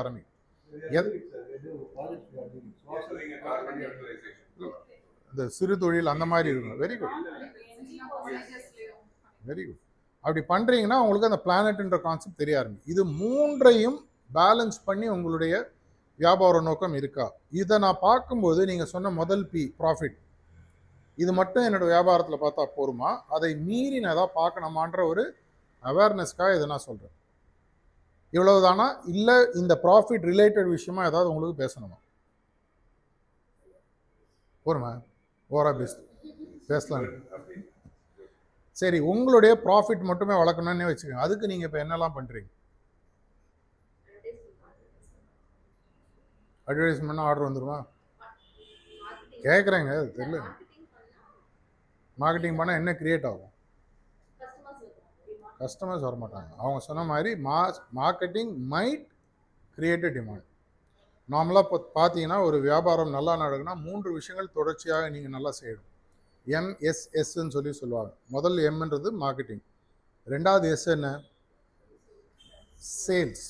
ஆரம்பிக்கும். இந்த சிறு தொழில் அந்த மாதிரி இருக்கும் வெரி குட் வெரி குட் அப்படி பண்ணுறீங்கன்னா உங்களுக்கு அந்த பிளானட்ன்ற கான்செப்ட் தெரிய ஆரம்பிக்கும். இது மூன்றையும் பேலன்ஸ் பண்ணி உங்களுடைய வியாபார நோக்கம் இருக்கா? இதை நான் பார்க்கும்போது நீங்கள் சொன்ன முதல் பி ப்ராஃபிட் இது மட்டும் என்னோட வியாபாரத்தில் பார்த்தா போருமா? அதை மீறி நான் ஏதாவது பார்க்கணுமான்ற ஒரு அவேர்னஸ்க்காக இதை நான் சொல்கிறேன் இவ்வளவுதானா? இல்லை இந்த ப்ராஃபிட் ரிலேட்டட் விஷயமா ஏதாவது உங்களுக்கு பேசணுமா? போருமா? ஓரா பேச பேசலாம். சரி உங்களுடைய ப்ராஃபிட் மட்டுமே வளர்க்கணும்னே வச்சுக்கோங்க. அதுக்கு நீங்கள் இப்போ என்னெல்லாம் பண்ணுறீங்க அட்வர்டைஸ்மெண்ட் ஆர்டர் வந்துருமா? கேட்குறேங்க தெரியல. மார்க்கெட்டிங் பண்ணால் என்ன க்ரியேட் ஆகும்? கஸ்டமர்ஸ் வரமாட்டாங்க. அவங்க சொன்ன மாதிரி மா மார்க்கெட்டிங் மைட் கிரியேட் டிமாண்ட் நார்மலாக இப்போ பார்த்தீங்கன்னா ஒரு வியாபாரம் நல்லா நடக்குன்னா மூன்று விஷயங்கள் தொடர்ச்சியாக நீங்கள் நல்லா செய்யணும். எம்எஸ்எஸ்ன்னு சொல்லி சொல்லுவாங்க. முதல் எம்ன்றது மார்க்கெட்டிங் ரெண்டாவது எஸ் என்ன? சேல்ஸ்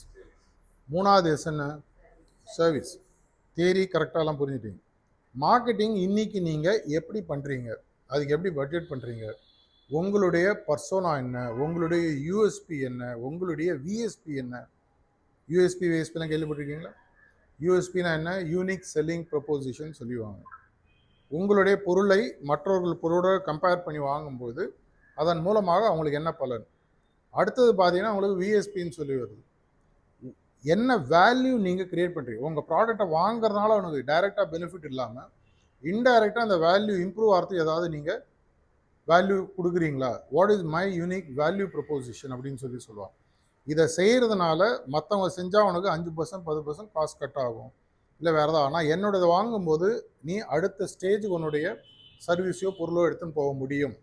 மூணாவது எஸ் என்ன? சர்வீஸ் தேரி கரெக்டாலாம் புரிஞ்சுட்டீங்க. மார்க்கெட்டிங் இன்றைக்கி நீங்கள் எப்படி பண்ணுறீங்க அதுக்கு எப்படி பட்ஜெட் பண்ணுறீங்க உங்களுடைய பர்சோனா என்ன? உங்களுடைய யூஎஸ்பி என்ன? உங்களுடைய விஎஸ்பி என்ன? யூஎஸ்பி விஎஸ்பிலாம் கேள்விப்பட்டிருக்கீங்களா? யூஎஸ்பினா என்ன? யூனிக் செல்லிங் ப்ரப்போசிஷன் சொல்லுவாங்க உங்களுடைய பொருளை மற்றவர்கள் பொருளோட கம்பேர் பண்ணி வாங்கும்போது அதன் மூலமாக அவங்களுக்கு என்ன பலன்? அடுத்தது பார்த்தீங்கன்னா உங்களுக்கு விஎஸ்பின்னு சொல்லி வருது. என்ன வேல்யூ நீங்கள் கிரியேட் பண்ணுறீங்க உங்கள் ப்ராடக்டை வாங்குறதுனால அவனுக்கு டைரெக்டாக பெனிஃபிட் இல்லாமல் இன்டைரக்டாக அந்த வேல்யூ இம்ப்ரூவ் ஆகிறதுக்கு ஏதாவது நீங்கள் வேல்யூ கொடுக்குறீங்களா? What is my unique value proposition அப்படின்னு சொல்லி சொல்லுவாங்க. இதை செய்கிறதுனால மற்றவங்க செஞ்சால் உனக்கு அஞ்சு பர்சன்ட் பத்து பர்சன்ட் காசு கட் ஆகும். இல்லை வேறு ஏதாவது ஆனால் என்னோடது வாங்கும்போது நீ அடுத்த ஸ்டேஜுக்கு உன்னுடைய சர்வீஸையோ பொருளோ எடுத்துன்னு போக முடியும்.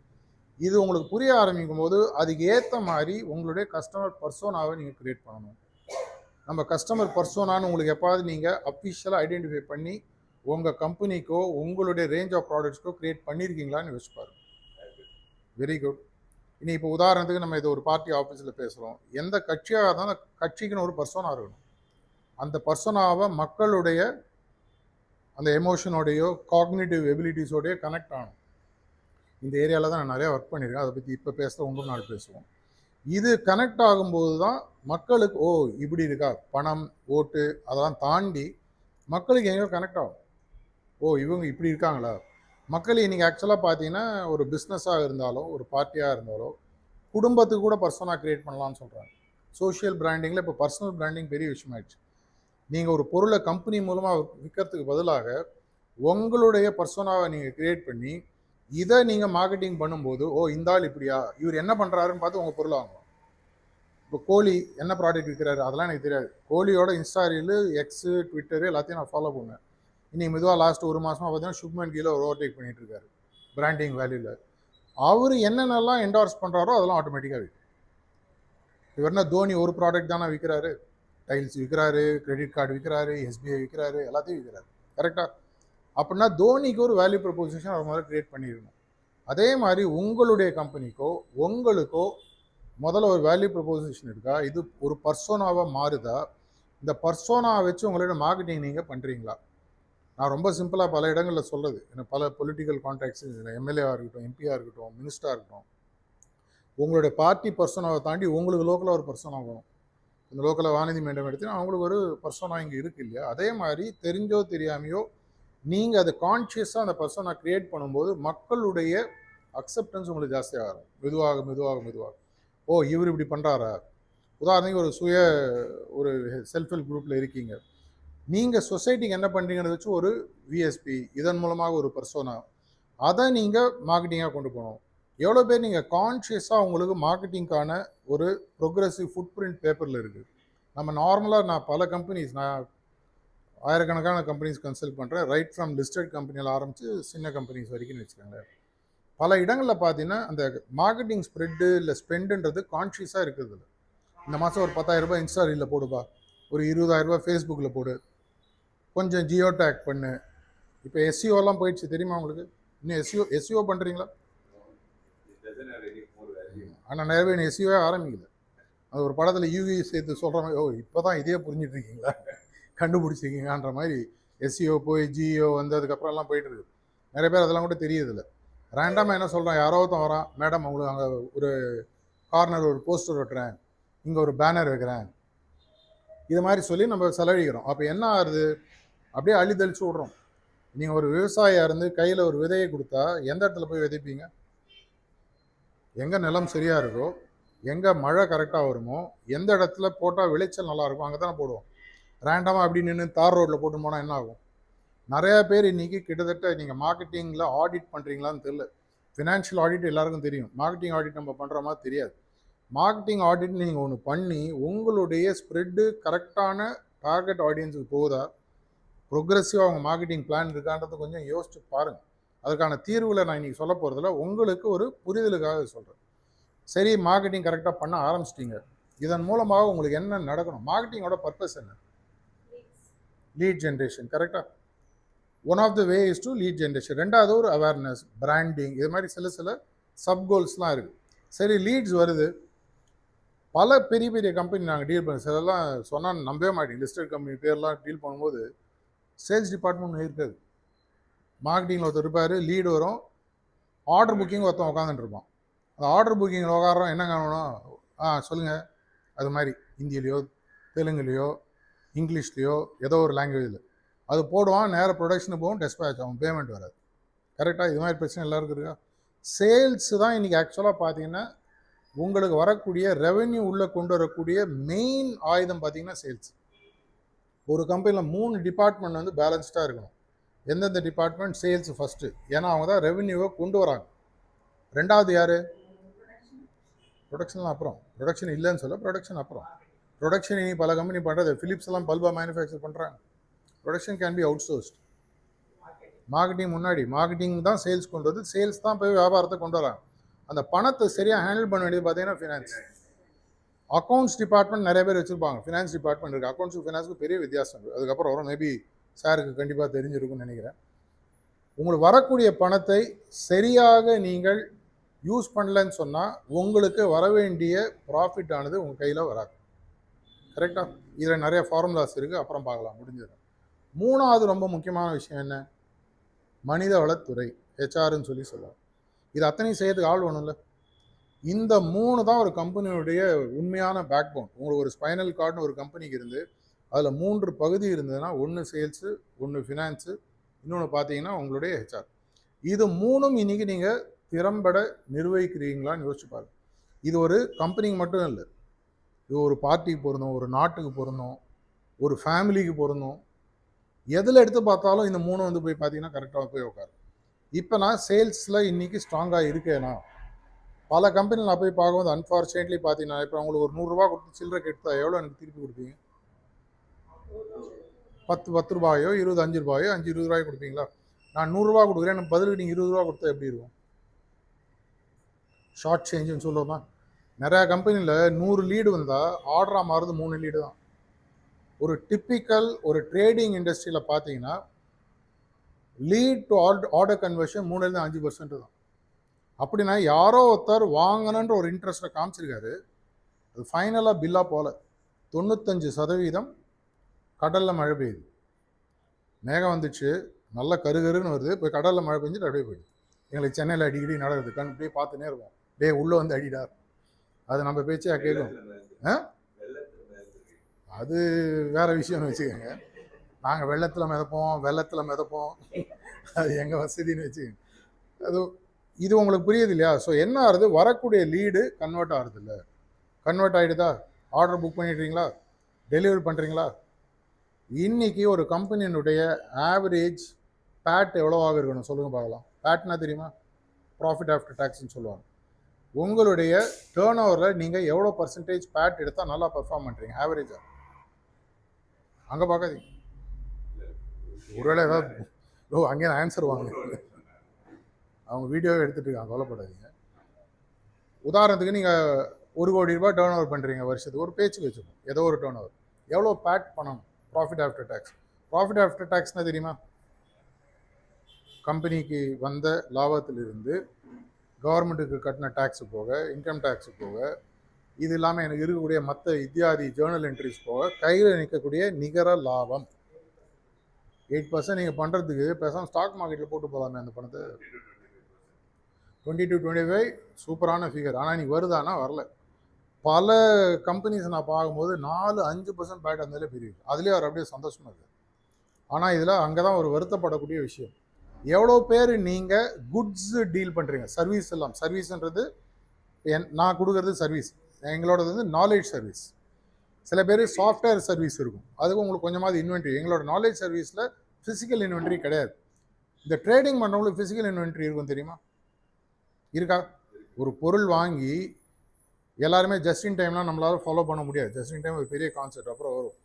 இது உங்களுக்கு புரிய ஆரம்பிக்கும் போது அதுக்கு ஏற்ற மாதிரி உங்களுடைய கஸ்டமர் பர்சோனாவை நீங்கள் க்ரியேட் பண்ணணும். நம்ம கஸ்டமர் பர்சோனான்னு உங்களுக்கு எப்பாவது நீங்கள் அஃபிஷியலாக ஐடென்டிஃபை பண்ணி உங்கள் கம்பெனிக்கோ உங்களுடைய ரேஞ்ச் ஆஃப் ப்ராடக்ட்ஸ்க்கோ க்ரியேட் பண்ணியிருக்கீங்களான்னு யோசிப்பாரு வெரி குட் இனி இப்போ உதாரணத்துக்கு நம்ம இது ஒரு பார்ட்டி ஆஃபீஸில் பேசுகிறோம் எந்த கட்சியாக இருந்தாலும் கட்சிக்குன்னு ஒரு பர்சனாக இருக்கணும். அந்த பர்சனாவை மக்களுடைய அந்த எமோஷனோடையோ காக்னேட்டிவ் எபிலிட்டிஸோடையோ கனெக்ட் ஆகணும். இந்த ஏரியாவில் தான் நான் நிறையா ஒர்க் பண்ணியிருக்கேன். அதை பற்றி இப்போ பேசுகிற ஒன்று நாள் பேசுவோம். இது கனெக்ட் ஆகும்போது தான் மக்களுக்கு ஓ இப்படி இருக்கா? பணம் ஓட்டு அதெல்லாம் தாண்டி மக்களுக்கு எங்கேயோ கனெக்ட் ஆகும். ஓ இவங்க இப்படி இருக்காங்களா? மக்கள் இன்றைக்கி ஆக்சுவலாக பார்த்தீங்கன்னா ஒரு பிஸ்னஸாக இருந்தாலோ ஒரு பார்ட்டியாக இருந்தாலோ குடும்பத்துக்கு கூட பர்சனாக க்ரியேட் பண்ணலாம்னு சொல்கிறாங்க சோஷியல் பிராண்டிங்கில் இப்போ பர்சனல் பிராண்டிங் பெரிய விஷயமாயிடுச்சு. நீங்கள் ஒரு பொருளை கம்பெனி மூலமாக விற்கிறதுக்கு பதிலாக உங்களுடைய பர்சனாவை நீங்கள் க்ரியேட் பண்ணி இதை நீங்கள் மார்க்கெட்டிங் பண்ணும்போது ஓ இந்த ஆள் இப்படியா? இவர் என்ன பண்ணுறாருன்னு பார்த்து உங்கள் பொருளை வாங்குவோம் இப்போ கோழி என்ன ப்ராடக்ட் விற்கிறாரு அதெல்லாம் எனக்கு தெரியாது. கோழியோட இன்ஸ்டா ரீலு எக்ஸு ட்விட்டரு எல்லாத்தையும் நான் ஃபாலோ பண்ணுவேன். இன்றைக்கி மெதுவாக லாஸ்ட் ஒரு மாதமாக பார்த்தீங்கன்னா சுப்மன் கீழே ஒரு ஓவர்டேக் பண்ணிட்டு இருக்காரு. பிராண்டிங் வேல்யூவில் அவர் என்னென்னலாம் என்டார்ஸ் பண்ணுறாரோ அதெல்லாம் ஆட்டோமேட்டிக்காக விற்கும் இவர் என்ன தோனி ஒரு ப்ராடக்ட் தானே விற்கிறாரு டைல்ஸ் விற்கிறாரு கிரெடிட் கார்டு விற்கிறாரு எஸ்பிஐ விற்கிறாரு எல்லாத்தையும் விற்கிறாரு கரெக்டாக அப்படின்னா தோனிக்கு ஒரு வேல்யூ ப்ரொபோசிஷன் அவர் முதல்ல க்ரியேட் பண்ணிடணும். அதே மாதிரி உங்களுடைய கம்பெனிக்கோ உங்களுக்கோ முதல்ல ஒரு வேல்யூ ப்ரொபோசிஷன் இருக்கா? இது ஒரு பர்சோனாவாக மாறுதா? இந்த பர்சோனாவை வச்சு உங்களோட மார்க்கெட்டிங் நீங்கள் பண்ணுறீங்களா நான் ரொம்ப சிம்பிளாக பல இடங்களில் சொல்கிறது எனக்கு பல பொலிட்டிக்கல் கான்டாக்ட்ஸ் எம்எல்ஏவாக இருக்கட்டும் எம்பியாக இருக்கட்டும் மினிஸ்டராக இருக்கட்டும். உங்களுடைய பார்ட்டி பர்சனாவை தாண்டி உங்களுக்கு லோக்கலாக ஒரு பர்சனாக வேணும் இந்த லோக்கலில் வானதி மேடம் எடுத்து அவங்களுக்கு ஒரு பர்சனாக இங்கே இருக்கு இல்லையா? அதே மாதிரி தெரிஞ்சோ தெரியாமையோ நீங்கள் அதை கான்ஷியஸாக அந்த பர்சனை க்ரியேட் பண்ணும்போது மக்களுடைய அக்செப்டன்ஸ் உங்களுக்கு ஜாஸ்தியாக வரும். மெதுவாக மெதுவாக மெதுவாக. ஓ இவர் இப்படி பண்ணுறாரா உதாரணத்துக்கு ஒரு சுய ஒரு செல்ஃப் ஹெல்ப் குரூப்பில் இருக்கீங்க. நீங்கள் சொசைட்டிக்கு என்ன பண்ணுறீங்கன்னு வச்சு ஒரு விஎஸ்பி இதன் மூலமாக ஒரு பர்சோனா அதை நீங்கள் மார்க்கெட்டிங்காக கொண்டு போகணும். எவ்வளோ பேர் நீங்கள் கான்ஷியஸாக உங்களுக்கு மார்க்கெட்டிங்க்கான ஒரு ப்ரொக்ரெசிவ் ஃபுட் பிரிண்ட் பேப்பரில் இருக்குது நம்ம நார்மலாக நான் பல கம்பெனிஸ் நான் ஆயிரக்கணக்கான கம்பெனிஸ் கன்சல்ட் பண்ணுறேன் ரைட் ஃப்ரம் லிஸ்டட் கம்பெனியில் ஆரம்பித்து சின்ன கம்பெனிஸ் வரைக்கும்னு வச்சுக்கோங்க பல இடங்களில் பார்த்தீங்கன்னா அந்த மார்க்கெட்டிங் ஸ்ப்ரெட்டு இல்லை ஸ்பெண்டுன்றது கான்ஷியஸாக இருக்கிறது இந்த மாதம் ஒரு பத்தாயிரரூபா இன்ஸ்டாரியில் இன்ஸ்டா ரீலில் போடுப்பா. ஒரு இருபதாயிரரூபா ஃபேஸ்புக்கில் போடு. கொஞ்சம் ஜியோ டேக் பண்ணு. இப்போ எஸ்சிஓலாம் போயிடுச்சு தெரியுமா உங்களுக்கு? இன்னும் எஸ்சிஓ எஸ்சிஓ பண்ணுறீங்களா ஆனால் நிறைய பேர் எஸ்சிஓவே ஆரம்பிக்கல. அது ஒரு படத்தில் யூவி சேர்த்து சொல்கிற மாதிரி ஓ இப்போ தான் இதே புரிஞ்சிட்டு இருக்கீங்களா கண்டுபிடிச்சிருக்கீங்கன்ற மாதிரி எஸ்சிஓ போய் ஜிஓ வந்து அதுக்கப்புறம்லாம் போயிட்டுருக்கு நிறைய பேர் அதெல்லாம் கூட தெரியுதில்ல ரேண்டமாக என்ன சொல்கிறான் யாரோ ஒருத்தன் வரான். மேடம் உங்களுக்கு அங்கே ஒரு கார்னர் ஒரு போஸ்டர் ஒட்டுறேன் இங்கே ஒரு பேனர் வைக்கிறேன். இது மாதிரி சொல்லி நம்ம செலவழிக்கிறோம். அப்போ என்ன ஆகுது? அப்படியே அள்ளி தெளிச்சு விட்றோம். நீங்கள் ஒரு விவசாயியாக இருந்து கையில் ஒரு விதையை கொடுத்தா எந்த இடத்துல போய் விதைப்பீங்க? எங்கே நிலம் சரியாக இருக்கோ எங்கே மழை கரெக்டாக வருமோ எந்த இடத்துல போட்டால் விளைச்சல் நல்லா இருக்கும் அங்கே தானே போடுவோம் ரேண்டமாக அப்படி நின்று தார் ரோட்டில் போட்டு போனால் என்ன ஆகும்? நிறையா பேர் இன்றைக்கி கிட்டத்தட்ட நீங்கள் மார்க்கெட்டிங்கில் ஆடிட் பண்ணுறீங்களான்னு தெரில ஃபினான்ஷியல் ஆடிட் எல்லாருக்கும் தெரியும். மார்க்கெட்டிங் ஆடிட் நம்ம பண்ணுற மாதிரி தெரியாது. மார்க்கெட்டிங் ஆடிட் நீங்கள் ஒன்று பண்ணி உங்களுடைய ஸ்ப்ரெட்டு கரெக்டான டார்கெட் ஆடியன்ஸுக்கு போகுதா? ப்ரொக்ரெசிவாக அவங்க மார்க்கெட்டிங் பிளான் இருக்கான்றத கொஞ்சம் யோசிச்சு பாருங்கள் அதுக்கான தீர்வில் நான் இன்றைக்கி சொல்ல போகிறதில்ல உங்களுக்கு ஒரு புரிதலுக்காக சொல்கிறேன் சரி மார்க்கெட்டிங் கரெக்டாக பண்ண ஆரம்பிச்சிட்டிங்க. இதன் மூலமாக உங்களுக்கு என்ன நடக்கணும்? மார்க்கெட்டிங்கோட பர்பஸ் என்ன? லீட் ஜென்ரேஷன் கரெக்டாக one of the way is to lead generation ரெண்டாவது ஒரு அவேர்னஸ் பிராண்டிங் இது மாதிரி சில சில சப் கோல்ஸ்லாம் இருக்குது சரி லீட்ஸ் வருது. பல பெரிய பெரிய கம்பெனி நாங்கள் டீல் பண்ண சிலலாம் சொன்னால் நம்பவே மாட்டேங்க லிஸ்டட் கம்பெனி பேர்லாம் டீல் பண்ணும்போது சேல்ஸ் டிபார்ட்மெண்ட் இருக்காது. மார்க்கெட்டிங்கில் ஒருத்தர் இருப்பார் லீடு வரும். ஆர்டர் புக்கிங் ஒருத்தன் உட்காந்துட்டு இருப்பான். அந்த ஆர்டர் புக்கிங் விவகாரம் என்ன காணணும் ஆ சொல்லுங்கள் அது மாதிரி ஹிந்திலேயோ தெலுங்குலேயோ இங்கிலீஷ்லேயோ ஏதோ ஒரு லாங்குவேஜில் அது போடுவான் நேராக ப்ரொடக்ஷனுக்கு போகும் டெஸ்பேச் ஆகும் பேமெண்ட் வராது. கரெக்டாக இது மாதிரி பிரச்சனை எல்லாருக்கும் இருக்கா? சேல்ஸ் தான் இன்றைக்கி ஆக்சுவலாக பார்த்தீங்கன்னா உங்களுக்கு வரக்கூடிய ரெவென்யூ உள்ளே கொண்டு வரக்கூடிய மெயின் ஆயுதம் பார்த்தீங்கன்னா சேல்ஸ் ஒரு கம்பெனியில் மூணு டிபார்ட்மெண்ட் வந்து பேலன்ஸ்டாக இருக்கணும். எந்தெந்த டிபார்ட்மெண்ட் சேல்ஸ் ஃபஸ்ட்டு ஏன்னா அவங்க தான் ரெவென்யூவை கொண்டு வராங்க. ரெண்டாவது யார்? ப்ரொடக்ஷன்லாம் அப்புறம். ப்ரொடக்ஷன் இல்லைன்னு சொல்ல ப்ரொடக்ஷன் அப்புறம். ப்ரொடக்ஷன் இனி பல கம்பெனி பண்ணுறது ஃபிலிப்ஸ் எல்லாம் பல்பாக மேனுஃபேக்சர் பண்ணுறாங்க production can be outsourced marketing முன்னாடி. மார்க்கெட்டிங் தான் சேல்ஸ் கொண்டு வருது சேல்ஸ் தான் போய் வியாபாரத்தை கொண்டு வராங்க. அந்த பணத்தை சரியாக ஹேண்டில் பண்ண வேண்டியது பார்த்தீங்கன்னா ஃபினான்ஸ் அக்கௌண்ட்ஸ் டிபார்ட்மெண்ட் நிறைய பேர் வச்சுருப்பாங்க. ஃபினான்ஸ் டிபார்ட்மெண்ட் இருக்குது அக்கௌண்ட்ஸுக்கு ஃபினான்ஸுக்கு பெரிய வித்தியாசம் இருக்குது அதுக்கப்புறம் வரும். மேபி சாருக்கு கண்டிப்பாக தெரிஞ்சிருக்கும்னு நினைக்கிறேன். உங்களுக்கு வரக்கூடிய பணத்தை சரியாக நீங்கள் யூஸ் பண்ணலன்னு சொன்னால் உங்களுக்கு வர வேண்டிய ப்ராஃபிட் ஆனது உங்கள் கையில் வராது. கரெக்டாக இதில் நிறைய ஃபார்முலாஸ் இருக்குது அப்புறம் பார்க்கலாம். முடிஞ்சது. மூணாவது ரொம்ப முக்கியமான விஷயம் என்ன? மனிதவளத்துறை ஹெச்ஆர்னு சொல்லி சொல்லலாம். இது அத்தனையும் செய்யறதுக்கு ஆள் வேணும்ல? இந்த மூணு தான் ஒரு கம்பெனியுடைய உண்மையான பேக் போன் உங்களுக்கு ஒரு ஸ்பைனல் கார்டுன்னு ஒரு கம்பெனிக்கு இருந்து அதில் மூன்று பகுதி இருந்ததுன்னா ஒன்று சேல்ஸு ஒன்று ஃபினான்ஸு இன்னொன்று பார்த்தீங்கன்னா உங்களுடைய ஹெச்ஆர் இது மூணும் இன்றைக்கி நீங்கள் திறம்பட நிர்வகிக்கிறீங்களான்னு யோசிச்சு பாருங்கள் இது ஒரு கம்பெனிக்கு மட்டும் இல்லை. இது ஒரு பார்ட்டிக்கு பொருந்தும் ஒரு நாட்டுக்கு பொருந்தும் ஒரு ஃபேமிலிக்கு பொருந்தும். எதில் எடுத்து பார்த்தாலும் இந்த மூணு வந்து போய் பார்த்தீங்கன்னா கரெக்டாக போய் உட்காரு இப்போ நான் சேல்ஸில் இன்றைக்கி ஸ்ட்ராங்காக இருக்கேனா? பல கம்பெனியில் நான் போய் பார்க்கும்போது அன்ஃபார்ச்சுனேட்லி பார்த்தீங்கன்னா இப்போ உங்களுக்கு ஒரு நூறுரூவா கொடுத்து சில்லறை கெடுத்தா எவ்வளோ எனக்கு திருப்பி கொடுப்பீங்க? பத்து பத்து ரூபாயோ இருபது அஞ்சு ரூபாயோ அஞ்சு இருபது ரூபாயோ கொடுப்பீங்களா? நான் நூறுரூவா கொடுக்குறேன் எனக்கு பதிலுக்கு நீங்கள் இருபது ரூபா கொடுத்தா எப்படி இருக்கும்? ஷார்ட் சேஞ்சுன்னு சொல்லுவோமா? நிறையா கம்பெனியில் நூறு லீடு வந்தால் ஆர்டராக மாறுது மூணு லீடு தான். ஒரு டிப்பிக்கல் ஒரு ட்ரேடிங் இண்டஸ்ட்ரியில் பார்த்தீங்கன்னா lead to order order conversion மூணுலேருந்து அஞ்சு பர்சன்ட் தான். அப்படின்னா யாரோ ஒருத்தர் வாங்கணுன்ற ஒரு இன்ட்ரெஸ்ட்டை காமிச்சிருக்காரு. அது ஃபைனலாக பில்லாக போகல தொண்ணூத்தஞ்சு சதவீதம் கடலில் மழை பெய்யுது. மேகம் வந்துச்சு. நல்ல கருகருன்னு வருது. போய் கடலில் மழை பெஞ்சிட்டு அப்படியே போயிடுது. எங்களுக்கு சென்னையில் அடிக்கடி நடக்குது. கண் அப்படியே பார்த்துனே இருப்போம். டே உள்ளே வந்து அடிடார். அது நம்ம பேச்சா கேட்கும். அது வேற விஷயம்னு வச்சுக்கோங்க. நாங்கள் வெள்ளத்தில் மிதப்போம் வெள்ளத்தில் மிதப்போம். அது எங்கள் வசதின்னு வச்சுக்கோங்க. அது இது உங்களுக்கு புரியுது இல்லையா ஸோ என்ன ஆகுது வரக்கூடிய லீடு கன்வெர்ட் ஆகுது இல்லை கன்வெர்ட் ஆகிடுதா ஆர்டர் புக் பண்ணிடுறீங்களா? டெலிவரி பண்ணுறீங்களா இன்னைக்கு ஒரு கம்பெனியினுடைய ஆவரேஜ் பேட் எவ்வளோவாக இருக்கணும்? சொல்லுங்கள் பார்க்கலாம். பேட்னா தெரியுமா? ப்ராஃபிட் ஆஃப்டர் டேக்ஸ்னு சொல்லுவாங்க. உங்களுடைய டேர்ன் ஓவரில் நீங்கள் எவ்வளோ பர்சன்டேஜ் பேட் எடுத்தால் நல்லா பர்ஃபார்ம் பண்ணுறீங்க ஆவரேஜாக அங்கே பார்க்காதீங்க. ஒருவேளை ஏதாவது ஓ அங்கே ஆன்சர் வாங்க. அவங்க வீடியோவே எடுத்துகிட்டு இருக்காங்க கவலைப்படாதீங்க. உதாரணத்துக்கு நீங்கள் ஒரு கோடி ரூபாய் டேர்ன் ஓவர் பண்ணுறீங்க வருஷத்துக்கு ஒரு பேச்சுக்கு வச்சுக்கோம் ஏதோ ஒரு டேர்ன் ஓவர் எவ்வளோ பேட் பண்ணணும் profit after tax profit after டேக்ஸ்னால் தெரியுமா? கம்பெனிக்கு வந்த லாபத்திலிருந்து கவர்மெண்ட்டுக்கு கட்டின டேக்ஸு போக இன்கம் டேக்ஸு போக இது இல்லாமல் எனக்கு இருக்கக்கூடிய மற்ற இத்தியாதி ஜேர்னல் என்ட்ரிஸ் போக கையில் நிற்கக்கூடிய நிகர லாபம். எயிட் பர்சன்ட் நீங்கள் பண்ணுறதுக்கு பேசாமல் ஸ்டாக் மார்க்கெட்டில் போட்டு போகலாமே அந்த பணத்தை. டுவெண்ட்டி டூ டுவெண்ட்டி ஃபைவ் சூப்பரான ஃபிகர் ஆனால் நீ வருதானா வரல. பல கம்பெனிஸ் நான் பார்க்கும்போது நாலு அஞ்சு பர்சன்ட் பேட் இருந்தாலே பெரிய அதுலேயே அவர் அப்படியே சந்தோஷமாக இருக்குது ஆனால் இதில் அங்கே தான் ஒரு வருத்தப்படக்கூடிய விஷயம். எவ்வளோ பேர் நீங்கள் குட்ஸ் டீல் பண்ணுறீங்க சர்வீஸ் எல்லாம். சர்வீஸ்ன்றது என் நான் கொடுக்குறது சர்வீஸ் எங்களோடது வந்து நாலேஜ் சர்வீஸ் சில பேர் சாஃப்ட்வேர் சர்வீஸ் இருக்கும். அதுக்கு உங்களுக்கு கொஞ்சமாவது இன்வென்ட்ரி எங்களோட நாலேஜ் சர்வீஸில் ஃபிசிக்கல் இன்வென்ட்ரி கிடையாது. இந்த ட்ரேடிங் பண்ணுறவங்களுக்கு ஃபிசிக்கல் இன்வென்ட்ரி இருக்கும் தெரியுமா? இருக்கா? ஒரு பொருள் வாங்கி எல்லாருமே ஜஸ்டின் டைம்லாம் நம்மளால ஃபாலோ பண்ண முடியாது. ஜஸ்டின் டைம் ஒரு பெரிய கான்செப்ட் அப்புறம் வரும்.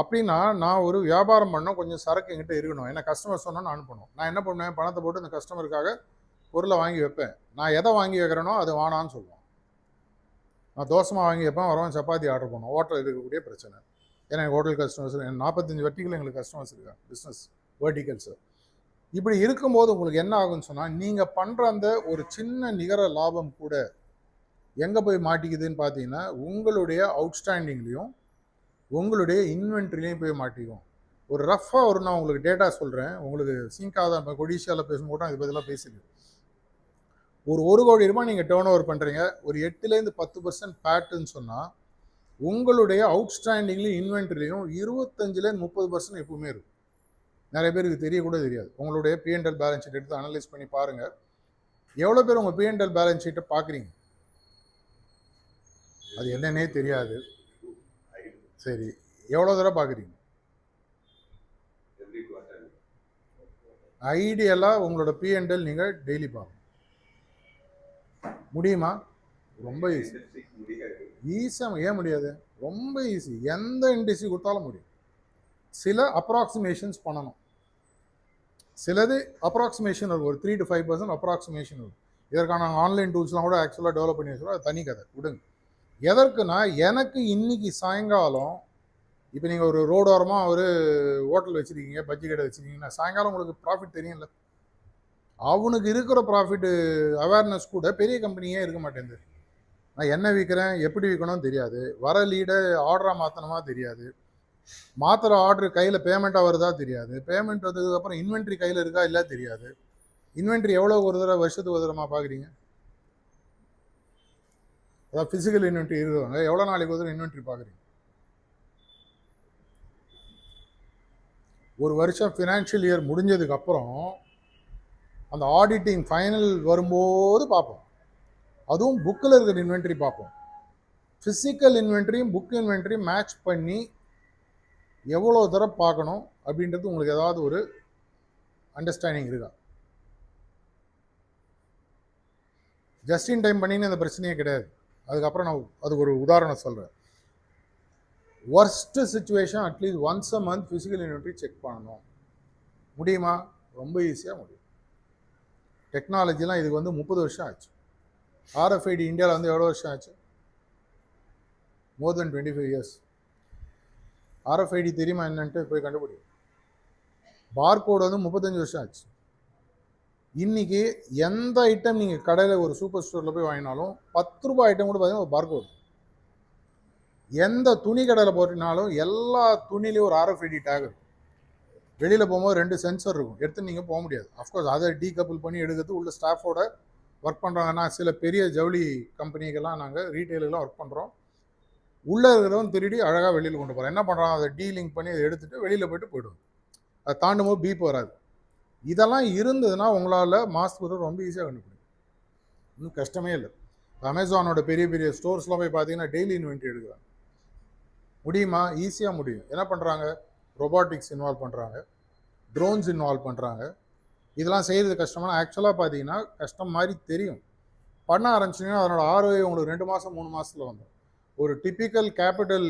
அப்படின்னா நான் ஒரு வியாபாரம் பண்ணோம் கொஞ்சம் சரக்கு என்கிட்ட இருக்கணும். ஏன்னா கஸ்டமர் சொன்னால் நான் அனுப்பணும். நான் என்ன பண்ணுவேன்? பணத்தை போட்டு இந்த கஸ்டமருக்காக பொருளை வாங்கி வைப்பேன். நான் எதை வாங்கி வைக்கிறேனோ அது வானான்னு சொல்லுவான். நான் தோசமாக வாங்கி வைப்பேன் வரவன் சப்பாத்தி ஆர்டர் பண்ணுவோம். ஹோட்டல் இருக்கக்கூடிய பிரச்சனை. ஏன்னா எங்கள் ஹோட்டல் கஸ்டமர்ஸ் நாற்பத்தஞ்சு வெர்டிக்கல் எங்களுக்கு கஸ்டமர்ஸ் இருக்காங்க பிஸ்னஸ் வேர்டிகல்ஸ் இப்படி இருக்கும்போது உங்களுக்கு என்ன ஆகும்னு சொன்னால் நீங்கள் பண்ணுற அந்த ஒரு சின்ன நிகர லாபம் கூட எங்கே போய் மாட்டிக்குதுன்னு பார்த்தீங்கன்னா உங்களுடைய அவுட்ஸ்டாண்டிங்லேயும் உங்களுடைய இன்வென்ட்ரிலையும் போய் மாட்டிக்கும். ஒரு ரஃப்பாக ஒரு நான் உங்களுக்கு டேட்டா சொல்கிறேன் உங்களுக்கு சிங்காக தான் இப்போ கொடிஷியாவில் பேசும்போது இது பதிலாக பேசுது ஒரு ஒரு கோடி ரூபாய் நீங்கள் டேர்ன் ஓவர் பண்ணுறீங்க ஒரு எட்டுலேருந்து பத்து பர்சன்ட் பேட்டுன்னு சொன்னால் உங்களுடைய அவுட்ஸ்டாண்டிங்லேயும் இன்வென்ட்ரிலையும் இருபத்தஞ்சிலேருந்து முப்பது பர்சன்ட் எப்பவுமே இருக்கும். நிறைய பேருக்கு தெரியக்கூட தெரியாது. உங்களுடைய பிஎன்எல் பேலன்ஸ் ஷீட் எடுத்து அனலைஸ் பண்ணி பாருங்கள் எவ்வளோ பேர் உங்கள் பிஎன்எல் பேலன்ஸ் ஷீட்டை பார்க்குறீங்க? அது என்னன்னே தெரியாது. சரி. எவ்வளோ தடவை பார்க்குறீங்க? ஐடியலாக உங்களோட பிஎன்எல் நீங்கள் டெய்லி பார்க்கணும். முடியுமா? ரொம்ப ஈஸி ஈஸியாக ஏன் முடியாது? ரொம்ப ஈஸி எந்த இண்டஸ்ட்ரி கொடுத்தாலும் முடியும். சில அப்ராக்சிமேஷன்ஸ் பண்ணணும். சிலது அப்ராக்சிமேஷன் இருக்கும். ஒரு three to five percent approximation இருக்கும். இதற்கான ஆன்லைன் டூல்ஸ்லாம் கூட ஆக்சுவலாக டெவலப் பண்ணி வச்சுருவோம் அது தனி கதை. விடுங்க. எதற்குனா எனக்கு இன்னைக்கு சாயங்காலம் இப்போ நீங்கள் ஒரு ரோடோரமாக ஒரு ஹோட்டல் வச்சுருக்கீங்க பஜ்ஜி கடை வச்சுருக்கீங்கன்னா சாயங்காலம் உங்களுக்கு ப்ராஃபிட் தெரியும்ல. அவனுக்கு இருக்கிற ப்ராஃபிட் அவேர்னஸ் கூட பெரிய கம்பெனியே இருக்க மாட்டேங்குது. நான் என்ன விற்கிறேன் எப்படி விற்கணும்னு தெரியாது. வர லீடை ஆர்டராக மாற்றணுமா தெரியாது. மாத்திர ஆர்டர் கையில் பேமெண்ட்டாக வருதா தெரியாது. பேமெண்ட் வந்ததுக்கப்புறம் இன்வென்ட்ரி கையில் இருக்கா இல்லை தெரியாது. இன்வென்ட்ரி எவ்வளோ ஒரு தடவை வருஷத்துக்கு ஒரு தடவை பார்க்குறீங்க அதாவது ஃபிசிக்கல் இன்வென்ட்ரி இருக்கிறவங்க எவ்வளோ நாளைக்கு ஒரு தடவை இன்வென்ட்ரி பார்க்குறீங்க ஒரு வருஷம் ஃபினான்ஷியல் இயர் முடிஞ்சதுக்கப்புறம் அந்த ஆடிட்டிங் ஃபைனல் வரும்போது பார்ப்போம். அதுவும் புக்கில் இருக்கிற இன்வென்ட்ரி பார்ப்போம். ஃபிசிக்கல் இன்வென்ட்ரியும் புக் இன்வென்ட்ரியும் மேட்ச் பண்ணி எவ்வளோ தடவை பார்க்கணும் அப்படின்றது உங்களுக்கு ஏதாவது ஒரு அண்டர்ஸ்டாண்டிங் இருக்கா? ஜஸ்ட் இன் டைம் பண்ணின்னு அந்த பிரச்சனையே கிடையாது. அதுக்கப்புறம் நான் அதுக்கு ஒரு உதாரணம் சொல்கிறேன் worst situation at least once a month physical inventory check பண்ணணும். முடியுமா? ரொம்ப ஈஸியாக முடியும். டெக்னாலஜிலாம் இதுக்கு வந்து முப்பது வருஷம் ஆச்சு. ஆர்எஃப்ஐடி இந்தியாவில் வந்து எவ்வளோ வருஷம் ஆச்சு? More than twenty five years RFID தெரியுமா என்னன்ட்டு போய் கண்டுபிடி. பார்கோடு வந்து முப்பத்தஞ்சு வருஷம் ஆச்சு. இன்னைக்கு எந்த ஐட்டம் நீங்கள் கடையில் ஒரு சூப்பர் ஸ்டோரில் போய் வாங்கினாலும் பத்து ரூபாய் ஐட்டம் கூட பார்த்தீங்கன்னா ஒரு பார்கோடு எந்த துணி கடையில் போட்டினாலும் எல்லா துணிலையும் ஒரு ஆர்எஃப்ஐடி டேக் இருக்கும். வெளியில் போகும்போது ரெண்டு சென்சர் இருக்கும். எடுத்து நீங்கள் போக முடியாது. அஃப்கோர்ஸ் அதை டீ கப்புள் பண்ணி எடுக்கிறது உள்ள ஸ்டாஃபோட ஒர்க் பண்ணுறாங்கன்னா சில பெரிய ஜவுளி கம்பெனிக்கெல்லாம் நாங்கள் ரீட்டெயிலெலாம் ஒர்க் பண்ணுறோம் உள்ளே இருக்கிறவன் திருடி அழகாக வெளியில் கொண்டு போகிறான் என்ன பண்ணுறான் அதை டீலிங் பண்ணி அதை எடுத்துகிட்டு வெளியில் போயிட்டு போயிடுவோம் அதை தாண்டும் போது பீப் வராது. இதெல்லாம் இருந்ததுன்னா உங்களால் மாஸ்க் கொடுத்து ரொம்ப ஈஸியாக கண்டுபிடிக்கும் இன்னும் கஷ்டமே இல்லை. அமேசானோட பெரிய பெரிய ஸ்டோர்ஸ்லாம் போய் பார்த்தீங்கன்னா டெய்லி இன்வென்ட்ரி எடுக்கிறாங்க. முடியுமா? ஈஸியாக முடியும். என்ன பண்ணுறாங்க ரொபாட்டிக்ஸ் இன்வால்வ் பண்ணுறாங்க ட்ரோன்ஸ் இன்வால்வ் பண்ணுறாங்க இதெல்லாம் செய்கிறது கஷ்டமான ஆக்சுவலாக பார்த்தீங்கன்னா கஷ்டம் மாதிரி தெரியும். பண்ண ஆரம்பிச்சிங்கன்னா அதனோட ஆர்ஓஐ உங்களுக்கு ரெண்டு மாதம் மூணு மாதத்தில் வந்துடும். ஒரு டிப்பிக்கல் கேபிட்டல்